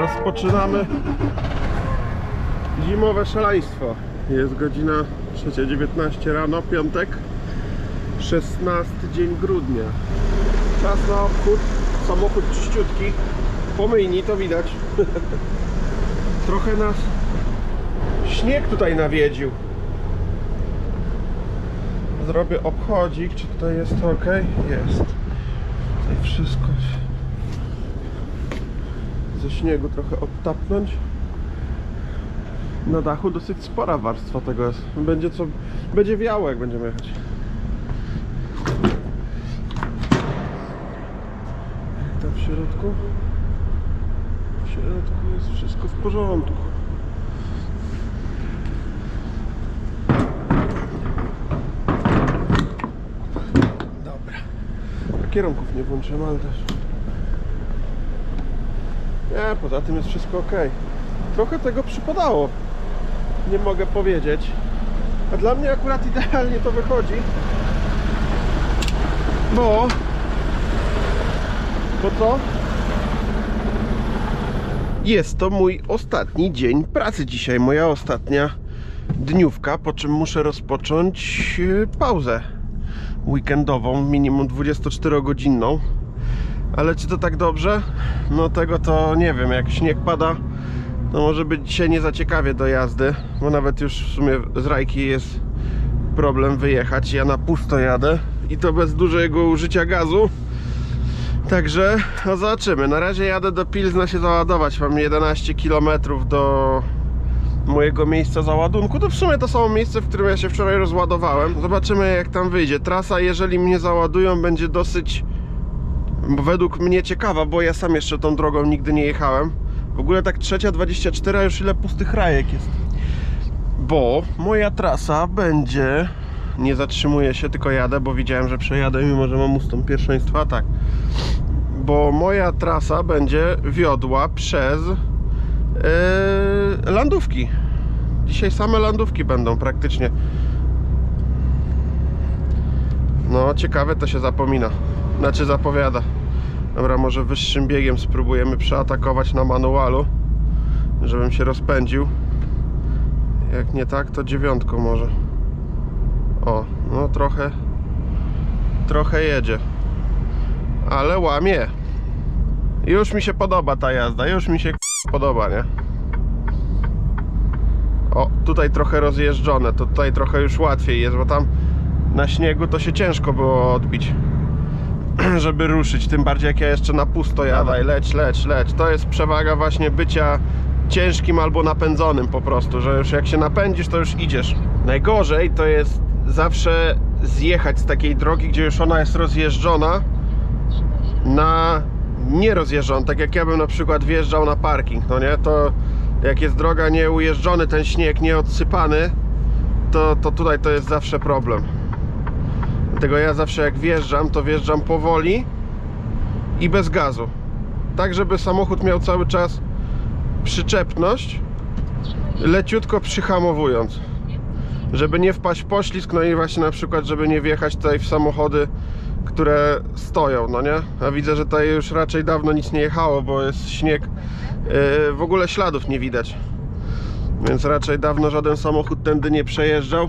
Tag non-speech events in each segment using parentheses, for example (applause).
Rozpoczynamy zimowe szaleństwo. Jest godzina 3.19 rano, piątek, 16 dzień grudnia. Czas na obchód, samochód czyściutki, pomyjni to widać. (laughs) Trochę nas śnieg tutaj nawiedził. Zrobię obchodzik, czy tutaj jest ok? Jest. Tutaj wszystko ze śniegu trochę obtapnąć. Na dachu dosyć spora warstwa tego jest. Będzie co. Będzie wiało jak będziemy jechać. Tam w środku? W środku jest wszystko w porządku. Dobra. Kierunków nie włączyłem, ale też. Nie, poza tym jest wszystko ok. Trochę tego przypadało. Nie mogę powiedzieć. A dla mnie akurat idealnie to wychodzi. Bo. Bo co? Jest to mój ostatni dzień pracy dzisiaj. Moja ostatnia dniówka, po czym muszę rozpocząć yy, pauzę weekendową, minimum 24-godzinną. Ale czy to tak dobrze? No tego to nie wiem. Jak śnieg pada, to może być dzisiaj nie za ciekawie do jazdy, bo nawet już w sumie z Rajki jest problem wyjechać. Ja na pusto jadę i to bez dużego użycia gazu. Także no zobaczymy. Na razie jadę do Pilzna się załadować. Mam 11 km do mojego miejsca załadunku. To w sumie to samo miejsce, w którym ja się wczoraj rozładowałem. Zobaczymy jak tam wyjdzie. Trasa, jeżeli mnie załadują, będzie dosyć według mnie ciekawa, bo ja sam jeszcze tą drogą nigdy nie jechałem. W ogóle tak trzecia 24, a już ile pustych rajek jest. Bo moja trasa będzie. Nie zatrzymuję się, tylko jadę, bo widziałem, że przejadę, mimo że mam ustąp pierwszeństwa. Tak. Bo moja trasa będzie wiodła przez yy, landówki. Dzisiaj same landówki będą praktycznie. No, ciekawe to się zapomina. Znaczy zapowiada. Dobra, może wyższym biegiem spróbujemy przeatakować na manualu, żebym się rozpędził. Jak nie tak, to dziewiątką może. O, no trochę trochę jedzie. Ale łamie. Już mi się podoba ta jazda, już mi się podoba, nie? O, tutaj trochę rozjeżdżone, to tutaj trochę już łatwiej jest, bo tam na śniegu to się ciężko było odbić (clears throat) żeby ruszyć, tym bardziej jak ja jeszcze na pusto jadę. Leć, leć, leć. To jest przewaga właśnie bycia ciężkim albo napędzonym po prostu, że już jak się napędzisz, to już idziesz. Najgorzej to jest zawsze zjechać z takiej drogi, gdzie już ona jest rozjeżdżona na nierozjeżdżoną, tak jak ja bym na przykład wjeżdżał na parking, no nie, to jak jest droga nieujeżdżony, ten śnieg nieodsypany, to, to tutaj to jest zawsze problem. Dlatego ja zawsze jak wjeżdżam, to wjeżdżam powoli i bez gazu. Tak, żeby samochód miał cały czas przyczepność, leciutko przyhamowując. Żeby nie wpaść w poślizg, no i właśnie na przykład, żeby nie wjechać tutaj w samochody, które stoją, no nie? A widzę, że tutaj już raczej dawno nic nie jechało, bo jest śnieg. Yy, w ogóle śladów nie widać. Więc raczej dawno żaden samochód tędy nie przejeżdżał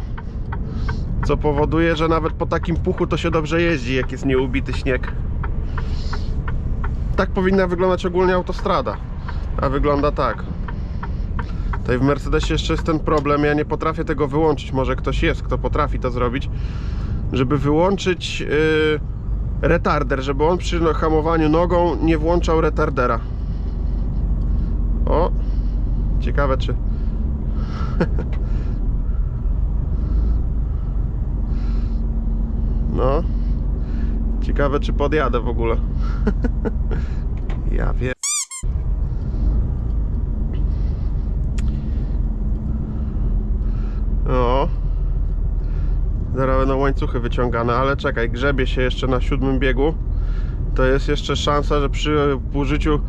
co powoduje, że nawet po takim puchu to się dobrze jeździ, jak jest nieubity śnieg. Tak powinna wyglądać ogólnie autostrada, a wygląda tak. Tutaj w Mercedesie jeszcze jest ten problem, ja nie potrafię tego wyłączyć, może ktoś jest, kto potrafi to zrobić, żeby wyłączyć yy, retarder, żeby on przy hamowaniu nogą nie włączał retardera. O, ciekawe czy... (laughs) No. Ciekawe, czy podjadę w ogóle. (laughs) ja wiem. O. Zaraz będą łańcuchy wyciągane, ale czekaj, grzebie się jeszcze na siódmym biegu. To jest jeszcze szansa, że przy użyciu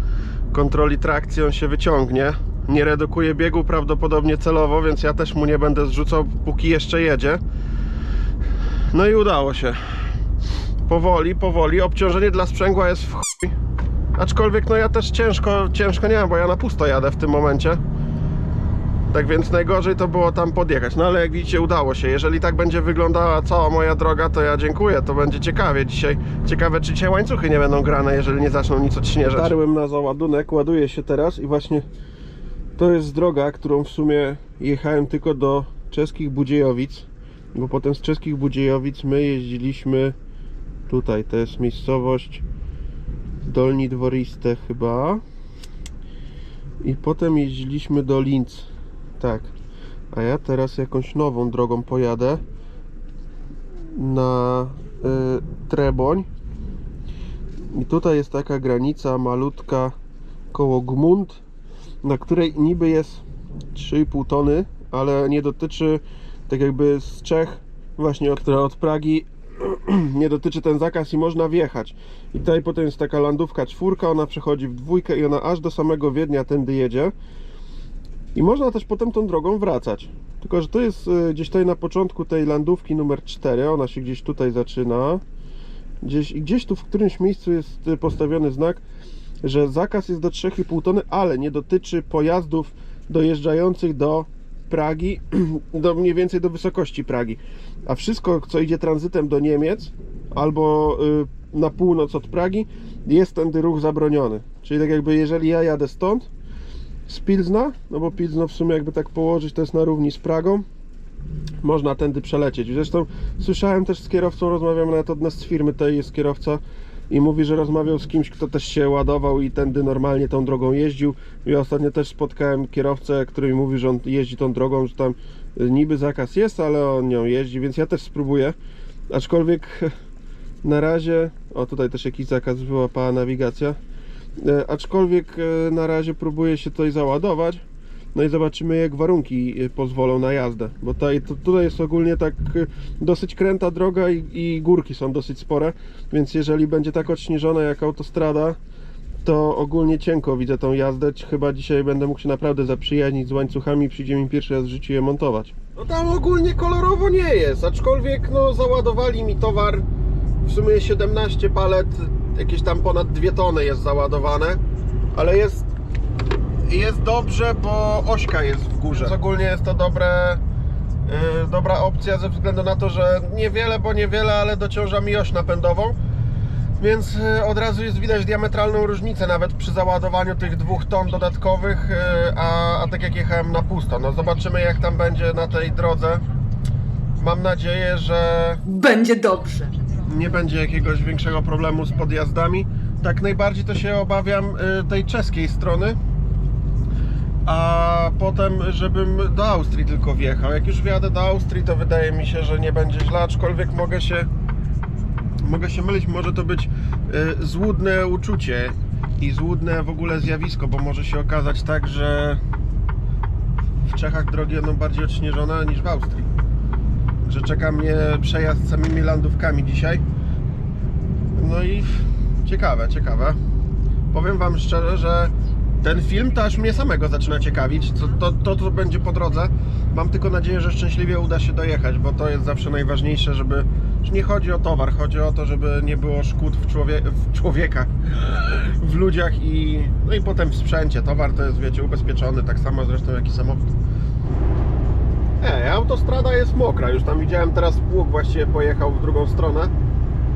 kontroli trakcji on się wyciągnie. Nie redukuje biegu prawdopodobnie celowo, więc ja też mu nie będę zrzucał, póki jeszcze jedzie. No i udało się. powoli, powoli. Obciążenie dla sprzęgła jest w chuj. Aczkolwiek no ja też ciężko, ciężko nie mam, bo ja na pusto jadę w tym momencie. Tak więc najgorzej to było tam podjechać. No ale jak widzicie udało się. Jeżeli tak będzie wyglądała cała moja droga, to ja dziękuję. To będzie ciekawie dzisiaj. Ciekawe czy dzisiaj łańcuchy nie będą grane, jeżeli nie zaczną nic odśnieżać. Darłem na załadunek, ładuję się teraz i właśnie to jest droga, którą w sumie jechałem tylko do czeskich Budziejowic. Bo potem z czeskich Budziejowic my jeździliśmy tutaj. To jest miejscowość Dolni Dworiste chyba. I potem jeździliśmy do Linz. Tak. A ja teraz jakąś nową drogą pojadę na y, Treboń. I tutaj jest taka granica malutka koło Gmund, na której niby jest 3,5 tony, ale nie dotyczy tak jakby z Czech, właśnie od, od Pragi (clears throat) nie dotyczy ten zakaz i można wjechać. I tutaj potem jest taka landówka czwórka, ona przechodzi w dwójkę i ona aż do samego Wiednia tędy jedzie. I można też potem tą drogą wracać. Tylko, że to jest y, gdzieś tutaj na początku tej landówki numer 4, ona się gdzieś tutaj zaczyna. Gdzieś, gdzieś tu w którymś miejscu jest y, postawiony znak, że zakaz jest do 3,5 tony, ale nie dotyczy pojazdów dojeżdżających do Pragi, (clears throat) do mniej więcej do wysokości Pragi. A wszystko, co idzie tranzytem do Niemiec albo y, na północ od Pragi, jest tędy ruch zabroniony. Czyli tak jakby jeżeli ja jadę stąd, z Pilzna, no bo Pilzno w sumie jakby tak położyć to jest na równi z Pragą można tędy przelecieć. Zresztą słyszałem też z kierowcą, rozmawiam nawet od nas z firmy, tej jest kierowca i mówi, że rozmawiał z kimś, kto też się ładował i tędy normalnie tą drogą jeździł. Ja ostatnio też spotkałem kierowcę, który mi mówi, że on jeździ tą drogą, że tam niby zakaz jest, ale on nią jeździ, więc ja też spróbuję. Aczkolwiek (laughs) na razie, o tutaj też jakiś zakaz wyłapała nawigacja. E, aczkolwiek e, na razie próbuję się tutaj załadować. No i zobaczymy jak warunki e, pozwolą na jazdę. Bo tutaj, to, tutaj jest ogólnie tak dosyć kręta droga i, i górki są dosyć spore. Więc jeżeli będzie tak odśnieżona jak autostrada, to ogólnie cienko widzę tą jazdę. Chyba dzisiaj będę mógł się naprawdę zaprzyjaźnić z łańcuchami. Przyjdzie mi pierwszy raz w życiu je montować. No tam ogólnie kolorowo nie jest, aczkolwiek no załadowali mi towar. W sumie 17 palet, jakieś tam ponad 2 tony jest załadowane, ale jest jest dobrze, bo ośka jest w górze. Więc ogólnie jest to dobre, yy, dobra opcja ze względu na to, że niewiele, bo niewiele, ale dociąża mi oś napędową. Więc yy, od razu jest widać diametralną różnicę nawet przy załadowaniu tych dwóch ton dodatkowych, yy, a, a tak jak jechałem na pusto. No zobaczymy jak tam będzie na tej drodze. Mam nadzieję, że Będzie dobrze. Nie będzie jakiegoś większego problemu z podjazdami. Tak najbardziej to się obawiam y, tej czeskiej strony. A potem, żebym do Austrii tylko wjechał. Jak już wjadę do Austrii, to wydaje mi się, że nie będzie źle, aczkolwiek mogę się mogę się mylić, może to być y, złudne uczucie i złudne w ogóle zjawisko, bo może się okazać tak, że w Czechach drogi będą bardziej odśnieżone niż w Austrii że czeka mnie przejazd samymi landówkami dzisiaj. No i ciekawe, ciekawe. Powiem Wam szczerze, że ten film to aż mnie samego zaczyna ciekawić. Co, to, to, co będzie po drodze. Mam tylko nadzieję, że szczęśliwie uda się dojechać, bo to jest zawsze najważniejsze, żeby. że Nie chodzi o towar, chodzi o to, żeby nie było szkód w, człowie, w człowiekach, w ludziach i, no i potem w sprzęcie. Towar to jest, wiecie, ubezpieczony, tak samo zresztą jak i samochód. Nie, autostrada jest mokra. Już tam widziałem teraz pług właściwie pojechał w drugą stronę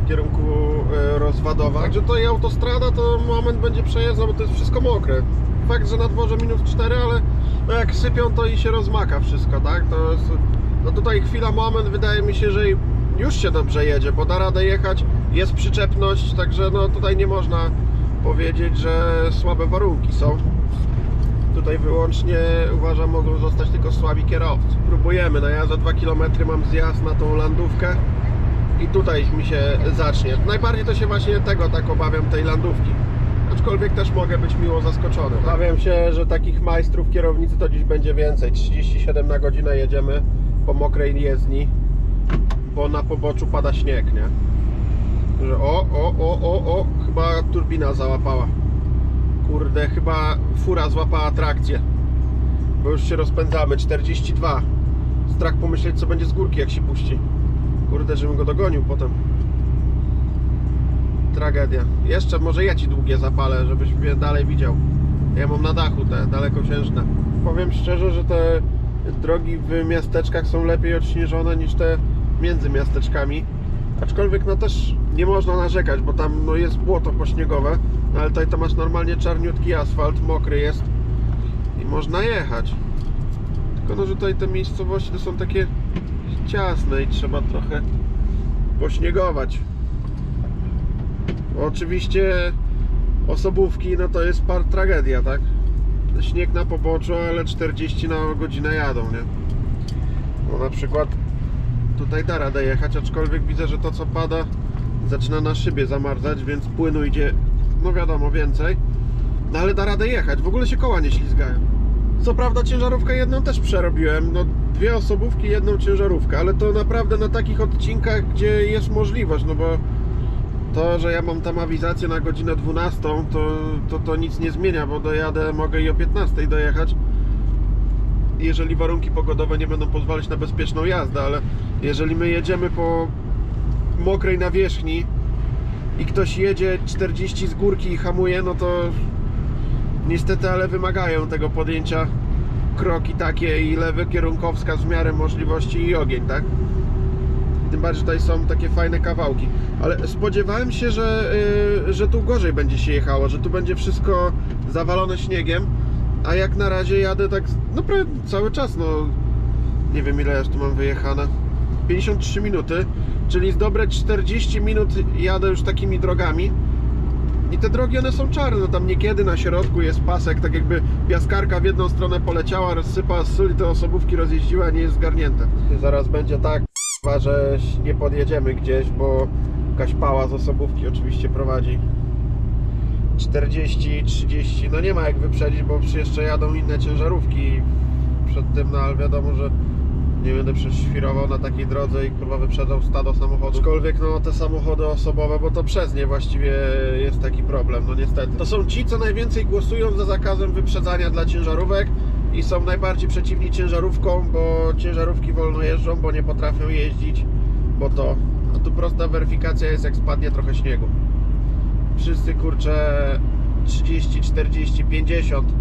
w kierunku e, Rozwadowa. Także to i autostrada to moment będzie przejeżdżał, bo to jest wszystko mokre. Fakt, że na dworze minus 4, ale no jak sypią to i się rozmaka wszystko, tak? To jest, no tutaj chwila, moment, wydaje mi się, że już się dobrze jedzie, bo da radę jechać, jest przyczepność, także no tutaj nie można powiedzieć, że słabe warunki są. Tutaj wyłącznie uważam mogą zostać tylko słabi kierowcy. Próbujemy, no ja za 2 km mam zjazd na tą landówkę i tutaj mi się zacznie. Najbardziej to się właśnie tego tak obawiam, tej landówki. Aczkolwiek też mogę być miło zaskoczony. Obawiam się, że takich majstrów kierownicy to dziś będzie więcej. 37 na godzinę jedziemy po mokrej jezdni, bo na poboczu pada śnieg, nie? Że o, o, o, o, o, chyba turbina załapała. Kurde, chyba fura złapała trakcję. Bo już się rozpędzamy. 42. Strach pomyśleć, co będzie z górki, jak się puści. Kurde, żebym go dogonił potem. tragedia. Jeszcze może ja ci długie zapalę, żebyś mnie dalej widział. Ja mam na dachu te dalekosiężne. Powiem szczerze, że te drogi w miasteczkach są lepiej odśnieżone niż te między miasteczkami. Aczkolwiek no też nie można narzekać, bo tam no, jest błoto pośniegowe, no, ale tutaj to masz normalnie czarniutki asfalt, mokry jest i można jechać. Tylko no, że tutaj te miejscowości to są takie ciasne i trzeba trochę pośniegować. Bo Oczywiście osobówki no to jest par tragedia, tak? Śnieg na poboczu, ale 40 na godzinę jadą, nie? Bo na przykład tutaj da radę jechać, aczkolwiek widzę, że to co pada zaczyna na szybie zamarzać, więc płynu idzie, no wiadomo, więcej. No ale da radę jechać, w ogóle się koła nie ślizgają. Co prawda ciężarówkę jedną też przerobiłem, no dwie osobówki, jedną ciężarówkę, ale to naprawdę na takich odcinkach, gdzie jest możliwość, no bo to, że ja mam tam awizację na godzinę 12, to, to, to nic nie zmienia, bo dojadę, mogę i o 15 dojechać. Jeżeli warunki pogodowe nie będą pozwalać na bezpieczną jazdę, ale jeżeli my jedziemy po mokrej nawierzchni i ktoś jedzie 40 z górki i hamuje, no to niestety, ale wymagają tego podjęcia kroki takie i lewy kierunkowskaz w miarę możliwości i ogień, tak? Tym bardziej, tutaj są takie fajne kawałki. Ale spodziewałem się, że, yy, że tu gorzej będzie się jechało, że tu będzie wszystko zawalone śniegiem. A jak na razie jadę tak no prawie cały czas, no nie wiem ile już tu mam wyjechane. 53 minuty, czyli z dobre 40 minut jadę już takimi drogami. I te drogi one są czarne, tam niekiedy na środku jest pasek, tak jakby piaskarka w jedną stronę poleciała, rozsypała sól i te osobówki rozjeździła, nie jest zgarnięte. Zaraz będzie tak, że nie podjedziemy gdzieś, bo jakaś pała z osobówki oczywiście prowadzi. 40, 30, no nie ma jak wyprzedzić, bo jeszcze jadą inne ciężarówki przed tym, no ale wiadomo, że nie będę prześwirował na takiej drodze i kurwa wyprzedzał stado samochodów. Aczkolwiek no te samochody osobowe, bo to przez nie właściwie jest taki problem, no niestety. To są ci, co najwięcej głosują za zakazem wyprzedzania dla ciężarówek i są najbardziej przeciwni ciężarówkom, bo ciężarówki wolno jeżdżą, bo nie potrafią jeździć, bo to, a tu prosta weryfikacja jest jak spadnie trochę śniegu. Wszyscy kurczę 30, 40, 50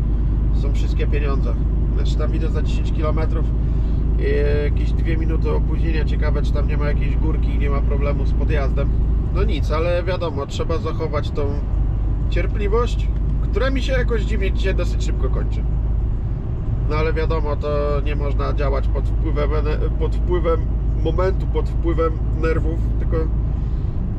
są wszystkie pieniądze. Znaczy tam widzę za 10 km jakieś dwie minuty opóźnienia. Ciekawe, czy tam nie ma jakiejś górki i nie ma problemu z podjazdem. No nic, ale wiadomo, trzeba zachować tą cierpliwość, która mi się jakoś dziwnie dzisiaj dosyć szybko kończy. No ale wiadomo, to nie można działać pod wpływem, pod wpływem momentu, pod wpływem nerwów, tylko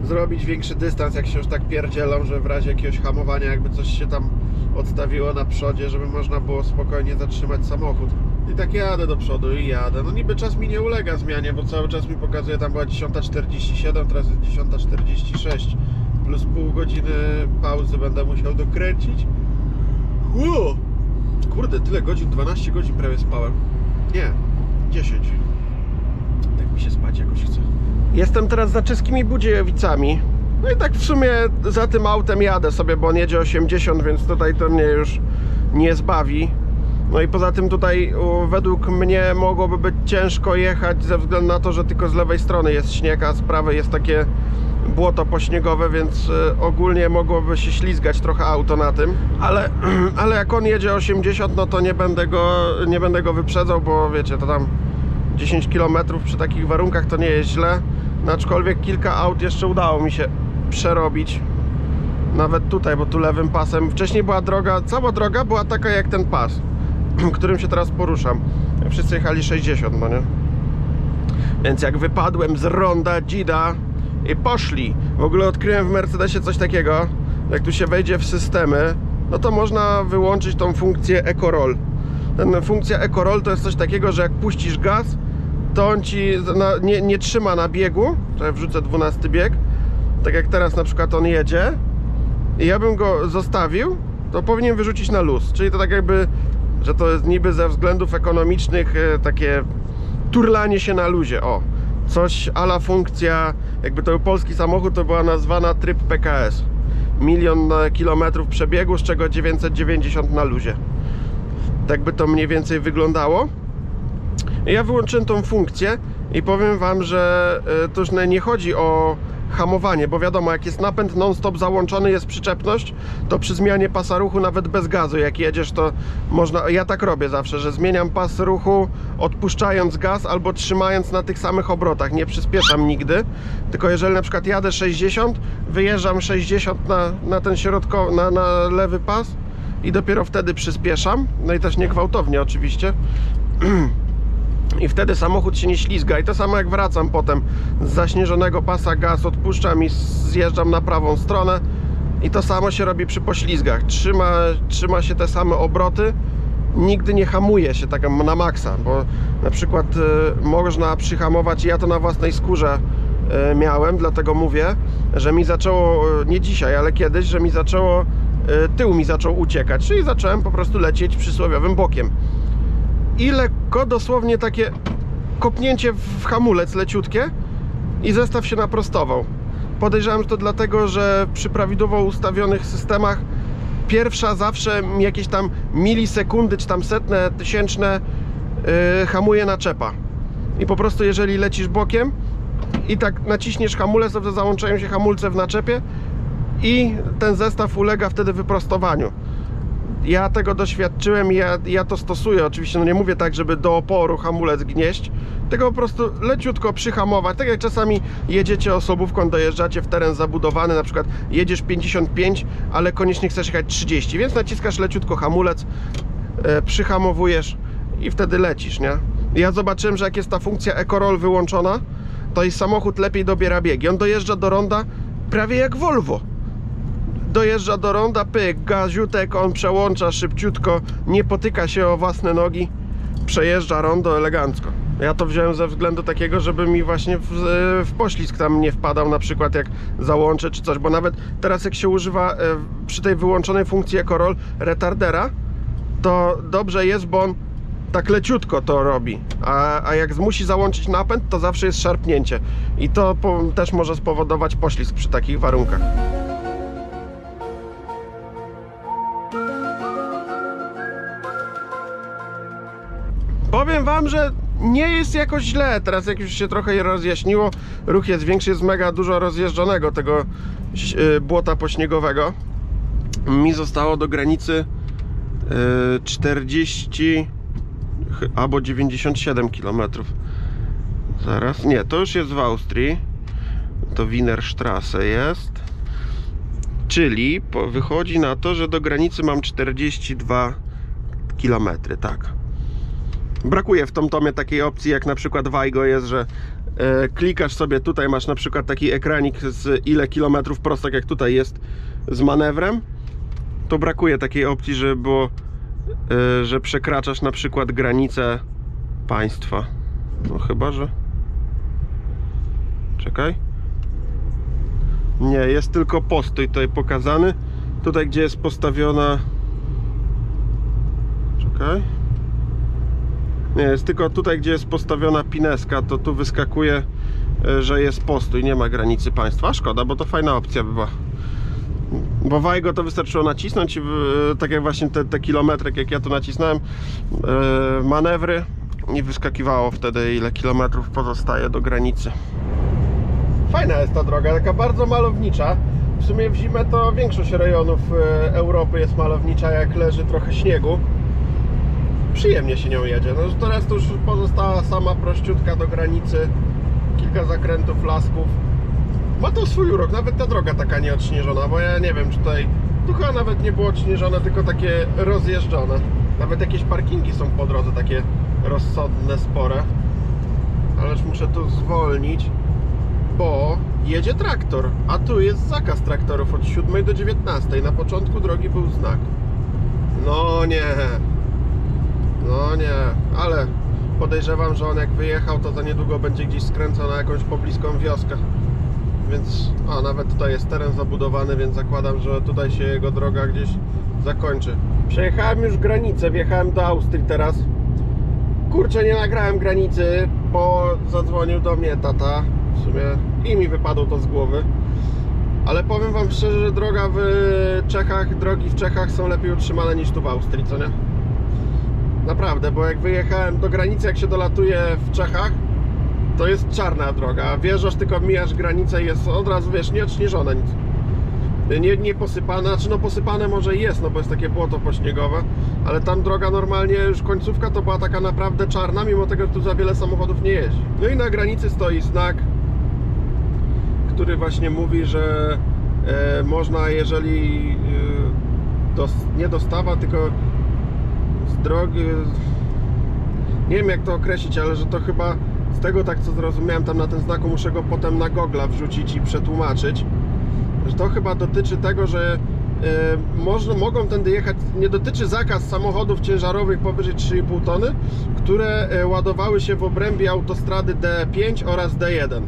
zrobić większy dystans, jak się już tak pierdzielą, że w razie jakiegoś hamowania, jakby coś się tam odstawiło na przodzie, żeby można było spokojnie zatrzymać samochód. I tak jadę do przodu i jadę. No niby czas mi nie ulega zmianie, bo cały czas mi pokazuje, tam była 10.47, teraz jest 10.46. Plus pół godziny pauzy będę musiał dokręcić. Ło! Kurde, tyle godzin, 12 godzin prawie spałem. Nie, 10. Tak mi się spać jakoś chce. Jestem teraz za Czeskimi Budziejowicami. No i tak w sumie za tym autem jadę sobie, bo on jedzie 80, więc tutaj to mnie już nie zbawi. No i poza tym tutaj według mnie mogłoby być ciężko jechać ze względu na to, że tylko z lewej strony jest śnieg, a z prawej jest takie błoto pośniegowe, więc y, ogólnie mogłoby się ślizgać trochę auto na tym, ale, (clears throat) ale jak on jedzie 80, no to nie będę go, nie będę go wyprzedzał, bo wiecie, to tam 10 km przy takich warunkach to nie jest źle. No, aczkolwiek kilka aut jeszcze udało mi się przerobić. Nawet tutaj, bo tu lewym pasem. Wcześniej była droga, cała droga była taka jak ten pas, (clears throat) którym się teraz poruszam. Wszyscy jechali 60, no nie? Więc jak wypadłem z ronda Dzida i poszli. W ogóle odkryłem w Mercedesie coś takiego. Jak tu się wejdzie w systemy, no to można wyłączyć tą funkcję Eco-Roll. Ten funkcja Eco-Roll to jest coś takiego, że jak puścisz gaz, to on ci na, nie, nie trzyma na biegu. Czekaj, wrzucę 12 bieg. Tak jak teraz na przykład on jedzie i ja bym go zostawił, to powinien wyrzucić na luz. Czyli to tak jakby, że to jest niby ze względów ekonomicznych e, takie turlanie się na luzie. O, coś ala funkcja, jakby to był polski samochód, to była nazwana tryb PKS. Milion e, kilometrów przebiegu, z czego 990 na luzie. Tak by to mniej więcej wyglądało. Ja wyłączyłem tą funkcję i powiem Wam, że e, to już nie chodzi o hamowanie, bo wiadomo, jak jest napęd non-stop załączony, jest przyczepność, to przy zmianie pasa ruchu, nawet bez gazu, jak jedziesz, to można, ja tak robię zawsze, że zmieniam pas ruchu, odpuszczając gaz albo trzymając na tych samych obrotach, nie przyspieszam nigdy, tylko jeżeli na przykład jadę 60, wyjeżdżam 60 na, na ten środkowy, na, na lewy pas i dopiero wtedy przyspieszam, no i też nie gwałtownie oczywiście, (clears throat) i wtedy samochód się nie ślizga. I to samo jak wracam potem z zaśnieżonego pasa gaz odpuszczam i zjeżdżam na prawą stronę. I to samo się robi przy poślizgach. Trzyma, trzyma się te same obroty, nigdy nie hamuje się tak na maksa, bo na przykład y, można przyhamować, ja to na własnej skórze y, miałem, dlatego mówię, że mi zaczęło, y, nie dzisiaj, ale kiedyś, że mi zaczęło, y, tył mi zaczął uciekać, czyli zacząłem po prostu lecieć przysłowiowym bokiem i lekko, dosłownie takie kopnięcie w hamulec leciutkie i zestaw się naprostował. Podejrzewam, że to dlatego, że przy prawidłowo ustawionych systemach pierwsza zawsze jakieś tam milisekundy, czy tam setne, tysięczne yy, hamuje naczepa. I po prostu jeżeli lecisz bokiem i tak naciśniesz hamulec, to załączają się hamulce w naczepie i ten zestaw ulega wtedy wyprostowaniu ja tego doświadczyłem i ja, ja to stosuję. Oczywiście, no nie mówię tak, żeby do oporu hamulec gnieść, tylko po prostu leciutko przyhamować. Tak jak czasami jedziecie osobówką, dojeżdżacie w teren zabudowany, na przykład jedziesz 55, ale koniecznie chcesz jechać 30, więc naciskasz leciutko hamulec, e, przyhamowujesz i wtedy lecisz, nie? Ja zobaczyłem, że jak jest ta funkcja Ecorol wyłączona, to i samochód lepiej dobiera biegi. On dojeżdża do ronda prawie jak Volvo dojeżdża do ronda, pyk, gaziutek, on przełącza szybciutko, nie potyka się o własne nogi, przejeżdża rondo elegancko. Ja to wziąłem ze względu takiego, żeby mi właśnie w, w poślizg tam nie wpadał, na przykład jak załączę czy coś, bo nawet teraz jak się używa e, przy tej wyłączonej funkcji Ecorol retardera, to dobrze jest, bo on tak leciutko to robi, a, a jak musi załączyć napęd, to zawsze jest szarpnięcie i to po, też może spowodować poślizg przy takich warunkach. Że nie jest jakoś źle. Teraz jak już się trochę rozjaśniło, ruch jest większy, jest mega dużo rozjeżdżonego tego y, błota pośniegowego. Mi zostało do granicy y, 40 chy- albo 97 km. Zaraz, nie, to już jest w Austrii. To Wienerstrasse jest. Czyli wychodzi na to, że do granicy mam 42 km, tak. Brakuje w TomTomie takiej opcji, jak na przykład Wajgo jest, że e, klikasz sobie tutaj, masz na przykład taki ekranik z ile kilometrów prosto, jak tutaj jest z manewrem. To brakuje takiej opcji, żeby było, e, że przekraczasz na przykład granicę państwa. No chyba, że... Czekaj. Nie, jest tylko postój tutaj pokazany. Tutaj, gdzie jest postawiona... Czekaj. Jest tylko tutaj, gdzie jest postawiona pineska, to tu wyskakuje, e, że jest postój, nie ma granicy państwa. Szkoda, bo to fajna opcja by była. Bo Wajgo to wystarczyło nacisnąć, w- tak jak właśnie te, te kilometry, jak ja tu nacisnąłem, e, manewry i wyskakiwało wtedy ile kilometrów pozostaje do granicy. Fajna jest ta droga, taka bardzo malownicza. W sumie w zimę to większość rejonów e, Europy jest malownicza, jak leży trochę śniegu przyjemnie się nią jedzie. No teraz to już pozostała sama prościutka do granicy, kilka zakrętów, lasków. Ma to swój urok, nawet ta droga taka nieodśnieżona, bo ja nie wiem, czy tutaj tu chyba nawet nie było odśnieżone, tylko takie rozjeżdżone. Nawet jakieś parkingi są po drodze, takie rozsądne, spore. Ależ muszę tu zwolnić, bo jedzie traktor, a tu jest zakaz traktorów od 7 do 19. Na początku drogi był znak. No nie, no nie, ale podejrzewam, że on jak wyjechał, to za niedługo będzie gdzieś skręcał na jakąś pobliską wioskę. Więc, a nawet tutaj jest teren zabudowany, więc zakładam, że tutaj się jego droga gdzieś zakończy. Przejechałem już granicę, wjechałem do Austrii teraz. Kurczę, nie nagrałem granicy, bo zadzwonił do mnie tata w sumie i mi wypadło to z głowy. Ale powiem wam szczerze, że droga w Czechach, drogi w Czechach są lepiej utrzymane niż tu w Austrii, co nie? Naprawdę, bo jak wyjechałem do granicy, jak się dolatuje w Czechach, to jest czarna droga. Wjeżdżasz, tylko mijasz granicę i jest od razu, wiesz, nie odśnieżona nic. Nie, nie posypane, znaczy no posypane może jest, no bo jest takie błoto pośniegowe, ale tam droga normalnie, już końcówka to była taka naprawdę czarna, mimo tego, że tu za wiele samochodów nie jeździ. No i na granicy stoi znak, który właśnie mówi, że e, można, jeżeli e, dos, nie dostawa, tylko drogi, nie wiem jak to określić, ale że to chyba z tego tak co zrozumiałem tam na tym znaku muszę go potem na Gogla wrzucić i przetłumaczyć że to chyba dotyczy tego, że e, można, mogą tędy jechać, nie dotyczy zakaz samochodów ciężarowych powyżej 3,5 tony, które e, ładowały się w obrębie autostrady D5 oraz D1.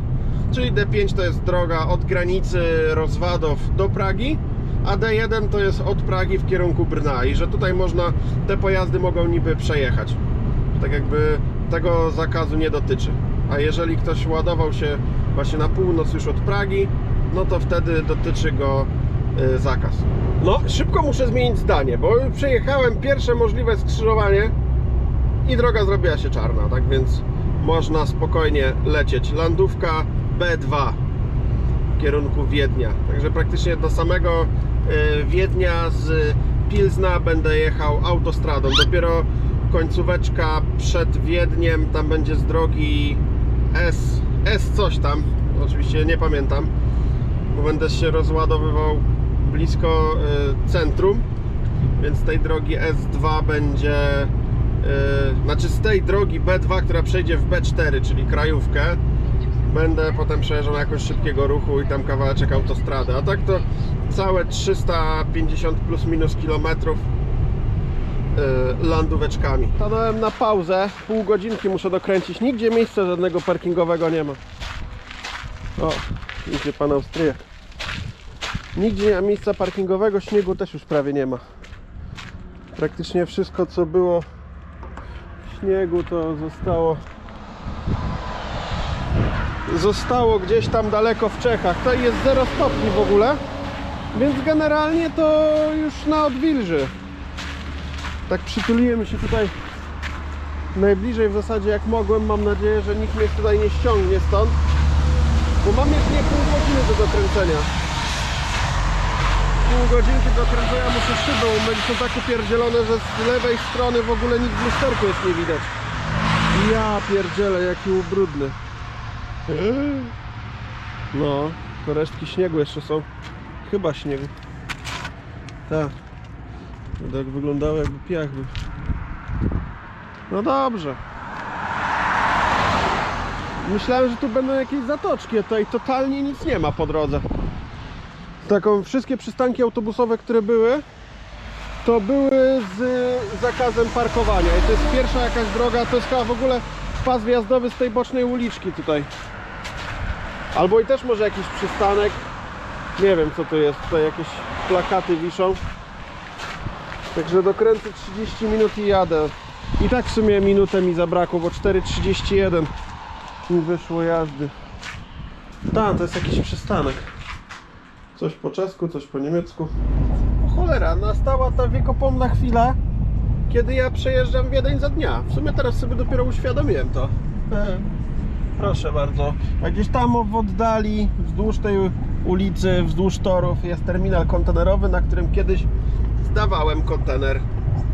Czyli D5 to jest droga od granicy Rozwadów do Pragi, a D1 to jest od Pragi w kierunku Brna i że tutaj można, te pojazdy mogą niby przejechać. Tak jakby tego zakazu nie dotyczy. A jeżeli ktoś ładował się właśnie na północ już od Pragi, no to wtedy dotyczy go y, zakaz. No, szybko muszę zmienić zdanie, bo przejechałem pierwsze możliwe skrzyżowanie i droga zrobiła się czarna, tak więc można spokojnie lecieć. Landówka B2 w kierunku Wiednia. Także praktycznie do samego Wiednia z Pilzna będę jechał autostradą. Dopiero końcóweczka przed Wiedniem, tam będzie z drogi S, S coś tam, oczywiście nie pamiętam, bo będę się rozładowywał blisko y, centrum, więc z tej drogi S2 będzie, y, znaczy z tej drogi B2, która przejdzie w B4, czyli krajówkę, będę potem przejeżdżał jakoś szybkiego ruchu i tam kawałeczek autostrady, a tak to całe 350 plus minus kilometrów y, landóweczkami. Stanąłem na pauzę, pół godzinki muszę dokręcić, nigdzie miejsca żadnego parkingowego nie ma. O, idzie pan Austriak. Nigdzie nie ma miejsca parkingowego, śniegu też już prawie nie ma. Praktycznie wszystko co było w śniegu to zostało zostało gdzieś tam daleko w Czechach. Tutaj jest 0 stopni w ogóle, więc generalnie to już na odwilży. Tak przytuliłem się tutaj najbliżej w zasadzie jak mogłem. Mam nadzieję, że nikt mnie tutaj nie ściągnie stąd. Bo mam jeszcze nie pół godziny do dokręcenia. Pół godzinki dokręcenia muszę szybę umyć. Są tak upierdzielone, że z lewej strony w ogóle nic w lusterku jest nie widać. Ja pierdzielę, jaki ubrudny. No, to resztki śniegu jeszcze są. Chyba śniegu. Tak. To tak wyglądało jakby piach był. No dobrze. Myślałem, że tu będą jakieś zatoczki, a tutaj totalnie nic nie ma po drodze. Taką, wszystkie przystanki autobusowe, które były, to były z zakazem parkowania. I to jest pierwsza jakaś droga, to jest chyba w ogóle pas wjazdowy z tej bocznej uliczki tutaj. Albo i też może jakiś przystanek. Nie wiem co to jest, tutaj jakieś plakaty wiszą. Także dokręcę 30 minut i jadę. I tak w sumie minutę mi zabrakło, bo 4.31 mi wyszło jazdy. Tak, to jest jakiś przystanek. Coś po czesku, coś po niemiecku. O cholera, nastała ta wiekopomna chwila, kiedy ja przejeżdżam Wiedeń za dnia. W sumie teraz sobie dopiero uświadomiłem to. Proszę bardzo. A gdzieś tam w oddali, wzdłuż tej ulicy, wzdłuż torów jest terminal kontenerowy, na którym kiedyś zdawałem kontener.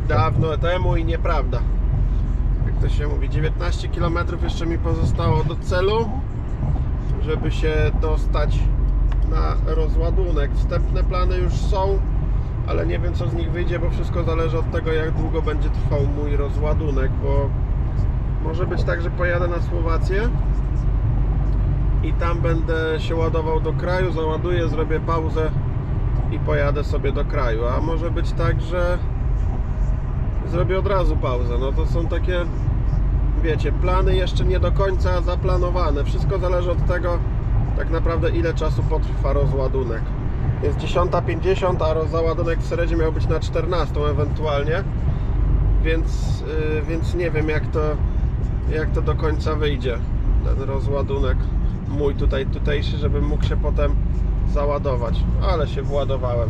Dawno temu i nieprawda. Jak to się mówi, 19 km jeszcze mi pozostało do celu, żeby się dostać na rozładunek. Wstępne plany już są, ale nie wiem co z nich wyjdzie, bo wszystko zależy od tego jak długo będzie trwał mój rozładunek, bo może być tak, że pojadę na Słowację i tam będę się ładował do kraju, załaduję, zrobię pauzę i pojadę sobie do kraju. A może być tak, że zrobię od razu pauzę. No to są takie, wiecie, plany jeszcze nie do końca zaplanowane. Wszystko zależy od tego, tak naprawdę ile czasu potrwa rozładunek. Jest 10.50, a załadunek w Seredzie miał być na 14 ewentualnie. Więc, yy, więc nie wiem jak to, jak to do końca wyjdzie. Ten rozładunek mój tutaj tutejszy, żebym mógł się potem załadować. Ale się władowałem.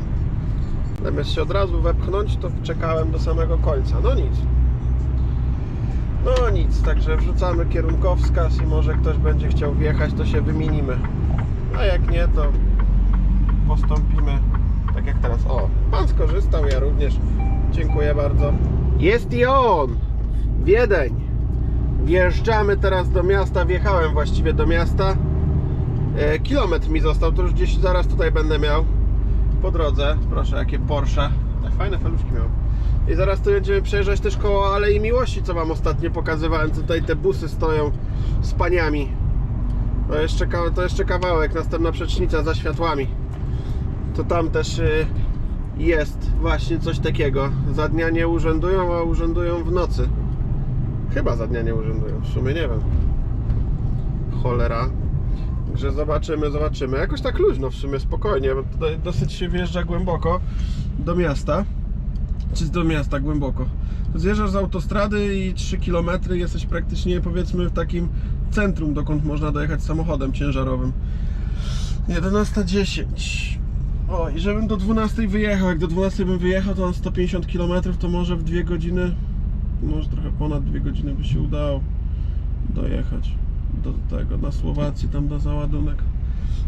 Zamiast się od razu wepchnąć, to czekałem do samego końca. No nic. No nic, także wrzucamy kierunkowskaz i może ktoś będzie chciał wjechać, to się wymienimy. A jak nie, to postąpimy tak jak teraz. O, pan skorzystał, ja również. Dziękuję bardzo. Jest i on! Wiedeń. Wjeżdżamy teraz do miasta. Wjechałem właściwie do miasta. E, kilometr mi został, to już gdzieś zaraz tutaj będę miał. Po drodze, proszę, jakie Porsche. Tak fajne feluszki miał. I zaraz tu będziemy przejeżdżać też koło Alei Miłości, co Wam ostatnio pokazywałem. Tutaj te busy stoją z paniami. To jeszcze, to jeszcze kawałek, następna przecznica za światłami. To tam też y, jest właśnie coś takiego. Za dnia nie urzędują, a urzędują w nocy. Chyba za dnia nie urzędują, w sumie nie wiem. Cholera. Także zobaczymy, zobaczymy. Jakoś tak luźno w sumie, spokojnie, bo tutaj dosyć się wjeżdża głęboko do miasta. Czy do miasta głęboko. Zjeżdżasz z autostrady i 3 km jesteś praktycznie powiedzmy w takim centrum, dokąd można dojechać samochodem ciężarowym. 11.10. O, i żebym do 12 wyjechał, jak do 12 bym wyjechał, to mam 150 km, to może w 2 godziny, może trochę ponad 2 godziny by się udało dojechać do tego, na Słowację, tam na załadunek.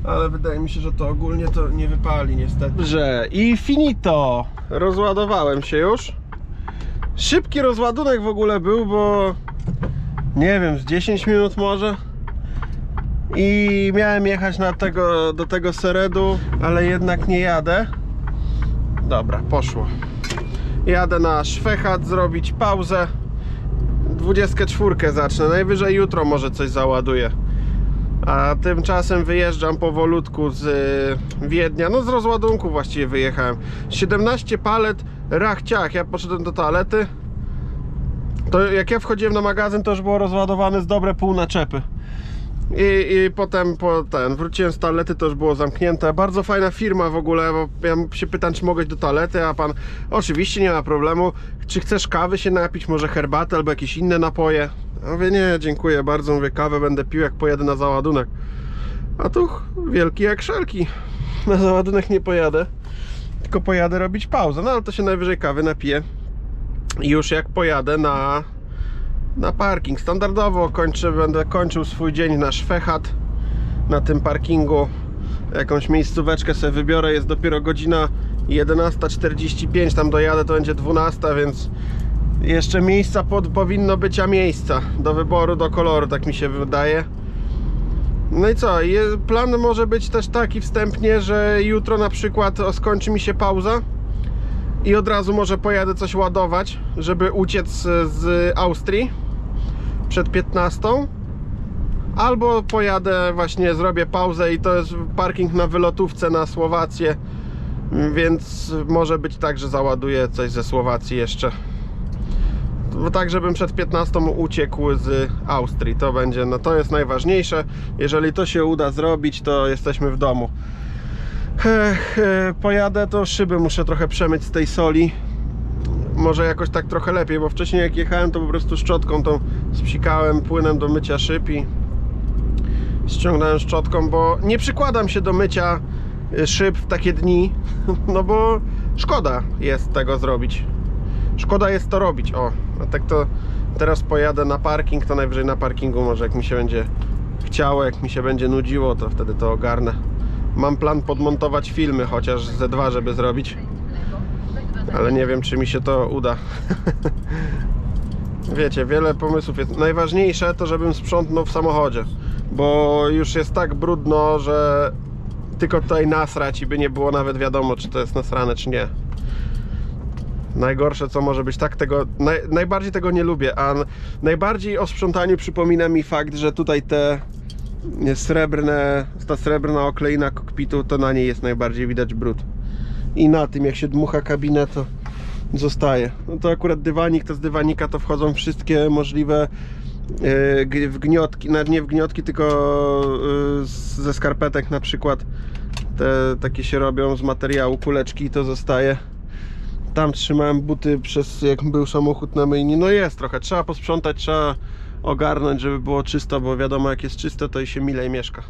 Ale wydaje mi się, że to ogólnie to nie wypali niestety. Że i finito! Rozładowałem się już. Szybki rozładunek w ogóle był, bo nie wiem, z 10 minut może. I miałem jechać na tego, do tego Seredu, ale jednak nie jadę. Dobra, poszło. Jadę na Szwechat zrobić pauzę. 24 zacznę. Najwyżej jutro może coś załaduję. A tymczasem wyjeżdżam powolutku z y, Wiednia. No z rozładunku właściwie wyjechałem. 17 palet, rach ciach. Ja poszedłem do toalety. To jak ja wchodziłem na magazyn, to już było rozładowane z dobre pół naczepy. I, I potem po ten, wróciłem z toalety, to już było zamknięte. Bardzo fajna firma w ogóle, bo ja się pytam, czy mogę iść do toalety, a pan oczywiście nie ma problemu. Czy chcesz kawy się napić, może herbatę albo jakieś inne napoje? Ja mówię, nie, dziękuję bardzo, mówię, kawę będę pił jak pojadę na załadunek. A tu wielki jak szelki. Na załadunek nie pojadę, tylko pojadę robić pauzę. No ale to się najwyżej kawy napiję. I już jak pojadę na na parking. Standardowo kończę, będę kończył swój dzień na Szwechat na tym parkingu. Jakąś miejscóweczkę sobie wybiorę. Jest dopiero godzina 11.45. Tam dojadę, to będzie 12, więc jeszcze miejsca pod, powinno być, a miejsca do wyboru, do koloru, tak mi się wydaje. No i co? Plan może być też taki wstępnie, że jutro na przykład skończy mi się pauza i od razu może pojadę coś ładować, żeby uciec z Austrii przed 15. Albo pojadę, właśnie zrobię pauzę i to jest parking na wylotówce na Słowację, więc może być tak, że załaduję coś ze Słowacji jeszcze. Tak, żebym przed 15 uciekł z Austrii. To będzie, no to jest najważniejsze. Jeżeli to się uda zrobić, to jesteśmy w domu. Ech, e, pojadę, to szyby muszę trochę przemyć z tej soli. Może jakoś tak trochę lepiej, bo wcześniej jak jechałem, to po prostu szczotką tą spsikałem płynem do mycia szyb i ściągnąłem szczotką, bo nie przykładam się do mycia y, szyb w takie dni, (laughs) no bo szkoda jest tego zrobić. Szkoda jest to robić, o. A tak to teraz pojadę na parking, to najwyżej na parkingu może jak mi się będzie chciało, jak mi się będzie nudziło, to wtedy to ogarnę. Mam plan podmontować filmy, chociaż ze dwa, żeby zrobić. Ale nie wiem, czy mi się to uda. (laughs) Wiecie, wiele pomysłów jest. Najważniejsze to, żebym sprzątnął w samochodzie. Bo już jest tak brudno, że tylko tutaj nasrać i by nie było nawet wiadomo, czy to jest nasrane, czy nie. Najgorsze co może być, tak tego, naj, najbardziej tego nie lubię, a najbardziej o sprzątaniu przypomina mi fakt, że tutaj te srebrne, ta srebrna okleina kokpitu, to na niej jest najbardziej widać brud. I na tym, jak się dmucha kabinę, to zostaje. No to akurat dywanik, to z dywanika to wchodzą wszystkie możliwe e, g- wgniotki, nawet nie wgniotki, tylko e, z- ze skarpetek na przykład. Te takie się robią z materiału, kuleczki i to zostaje. Tam trzymałem buty przez jak był samochód na myjni. No jest trochę, trzeba posprzątać, trzeba ogarnąć, żeby było czysto, bo wiadomo jak jest czysto, to i się milej mieszka.